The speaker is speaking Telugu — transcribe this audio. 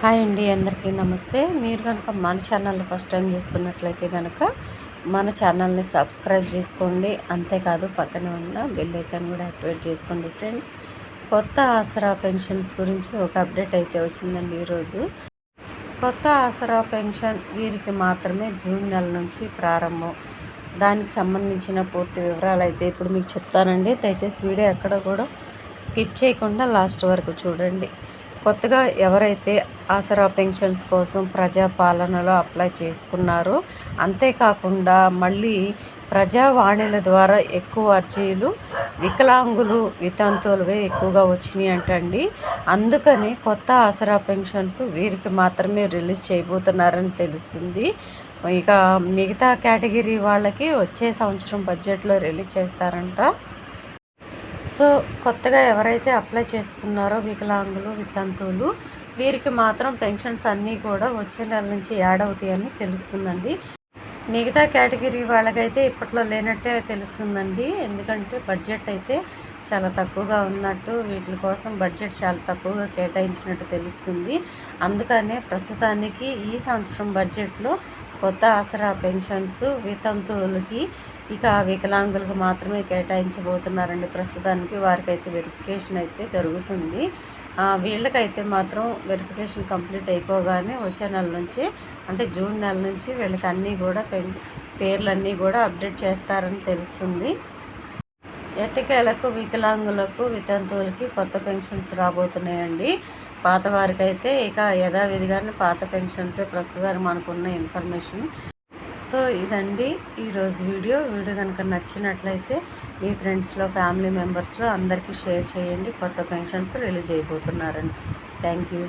హాయ్ అండి అందరికీ నమస్తే. మీరు కనుక మన ఛానల్ని ఫస్ట్ టైం చూస్తున్నట్లయితే కనుక మన ఛానల్ని సబ్స్క్రైబ్ చేసుకోండి. అంతేకాదు పక్కనే ఉన్న బెల్ ఐకాన్ కూడా యాక్టివేట్ చేసుకోండి ఫ్రెండ్స్. కొత్త ఆసరా పెన్షన్స్ గురించి ఒక అప్డేట్ అయితే వచ్చిందండి ఈరోజు. కొత్త ఆసరా పెన్షన్ వీరికి మాత్రమే జూన్ నెల నుంచి ప్రారంభం. దానికి సంబంధించిన పూర్తి వివరాలు అయితే ఇప్పుడు మీకు చెప్తానండి. దయచేసి వీడియో ఎక్కడ కూడా స్కిప్ చేయకుండా లాస్ట్ వరకు చూడండి. కొత్తగా ఎవరైతే ఆసరా పెన్షన్స్ కోసం ప్రజాపాలనలో అప్లై చేసుకున్నారో అంతేకాకుండా మళ్ళీ ప్రజావాణిల ద్వారా ఎక్కువ అర్జీలు వికలాంగులు వితంతువులుగా ఎక్కువగా వచ్చినాయి అంటండి. అందుకని కొత్త ఆసరా పెన్షన్స్ వీరికి మాత్రమే రిలీజ్ చేయబోతున్నారని తెలుస్తుంది. ఇక మిగతా కేటగిరీ వాళ్ళకి వచ్చే సంవత్సరం బడ్జెట్లో రిలీజ్ చేస్తారంట. సో కొత్తగా ఎవరైతే అప్లై చేసుకున్నారో వికలాంగులు వితంతువులు వీరికి మాత్రం పెన్షన్స్ అన్నీ కూడా వచ్చే నెల నుంచి యాడ్ అవుతాయని తెలుస్తుందండి. మిగతా కేటగిరీ వాళ్ళకైతే ఇప్పట్లో లేనట్టే తెలుస్తుందండి. ఎందుకంటే బడ్జెట్ అయితే చాలా తక్కువగా ఉన్నట్టు వీటి కోసం బడ్జెట్ చాలా తక్కువగా కేటాయించినట్టు తెలుస్తుంది. అందుకనే ప్రస్తుతానికి ఈ సంవత్సరం బడ్జెట్లో కొత్త ఆసరా పెన్షన్స్ వితంతువులకి ఇక వికలాంగులకు మాత్రమే కేటాయించబోతున్నారండి. ప్రస్తుతానికి వారికి అయితే వెరిఫికేషన్ అయితే జరుగుతుంది. వీళ్ళకైతే మాత్రం వెరిఫికేషన్ కంప్లీట్ అయిపోగానే వచ్చే నెల నుంచి అంటే జూన్ నెల నుంచి వీళ్ళకి అన్నీ కూడా పేర్లన్నీ కూడా అప్డేట్ చేస్తారని తెలుస్తుంది. ఎట్టకేలకు వికలాంగులకు వితంతువులకి కొత్త పెన్షన్స్ రాబోతున్నాయండి. పాత వారికైతే ఇక యథావిధిగానే పాత పెన్షన్స్ ప్రస్తుతానికి మనకున్న ఇన్ఫర్మేషన్. సో ఇదండి ఈరోజు వీడియో. వీడియో కనుక నచ్చినట్లయితే మీ ఫ్రెండ్స్లో ఫ్యామిలీ మెంబర్స్లో అందరికీ షేర్ చేయండి. కొత్త పెన్షన్స్ రిలీజ్ అయిపోతున్నారని థ్యాంక్ యూ.